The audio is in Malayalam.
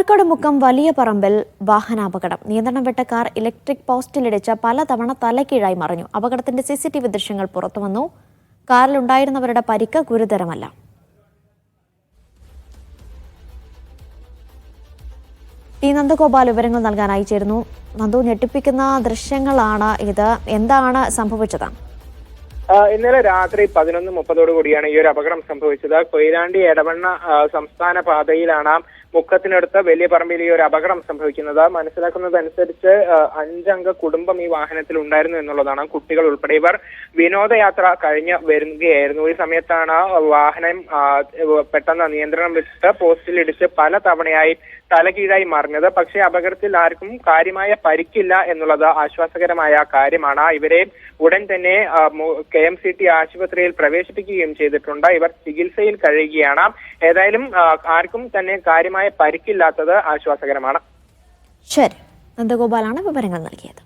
കോഴിക്കോട് മുക്കം വലിയ പറമ്പിൽ വാഹനാപകടം. നിയന്ത്രണം വിട്ട കാർ ഇലക്ട്രിക് പോസ്റ്റിലിടിച്ച് പലതവണ തലക്കീഴായി മറിഞ്ഞു. അപകടത്തിന്റെ സി സി ടി വി ദൃശ്യങ്ങൾ പുറത്തുവന്നു കാറിലുണ്ടായിരുന്നവരുടെ പരിക്ക് ഗുരുതരമല്ല. ടി നന്ദഗോപാൽ വിവരങ്ങൾ നൽകാനായി ചേരുന്നു. നന്ദു ഞെട്ടിപ്പിക്കുന്ന ദൃശ്യങ്ങളാണ് ഇത്. എന്താണ് സംഭവിച്ചത്? ഇന്നലെ രാത്രി പതിനൊന്ന് മുപ്പതോടു കൂടിയാണ് ഈ ഒരു അപകടം സംഭവിച്ചത്. കൊയിലാണ്ടി എടവണ്ണ സംസ്ഥാന പാതയിലാണ് മുക്കത്തിനടുത്ത് വലിയ പറമ്പിൽ ഈ ഒരു അപകടം സംഭവിക്കുന്നത്. മനസ്സിലാക്കുന്നതനുസരിച്ച് അഞ്ചംഗ കുടുംബം ഈ വാഹനത്തിൽ ഉണ്ടായിരുന്നു എന്നുള്ളതാണ് കുട്ടികൾ ഉൾപ്പെടെ. ഇവർ വിനോദയാത്ര കഴിഞ്ഞ് വരുകയായിരുന്നു. ഈ സമയത്താണ് വാഹനം പെട്ടെന്ന് നിയന്ത്രണം വിട്ട് പോസ്റ്റിൽ ഇടിച്ച് പല തവണയായി തലകീഴായി മറിഞ്ഞത്. പക്ഷേ അപകടത്തിൽ ആർക്കും കാര്യമായ പരിക്കില്ല എന്നുള്ളത് ആശ്വാസകരമായ കാര്യമാണ്. ഇവരെ ഉടൻ തന്നെ കെ എം സി ടി ആശുപത്രിയിൽ പ്രവേശിപ്പിക്കുകയും ചെയ്തിട്ടുണ്ട്. ഇവർ ചികിത്സയിൽ കഴിയുകയാണ്. ഏതായാലും ആർക്കും തന്നെ കാര്യമായ പരിക്കില്ലാത്തത് ആശ്വാസകരമാണ്. ശരി. നന്ദഗോപാലാണ് വിവരങ്ങൾ നൽകിയത്.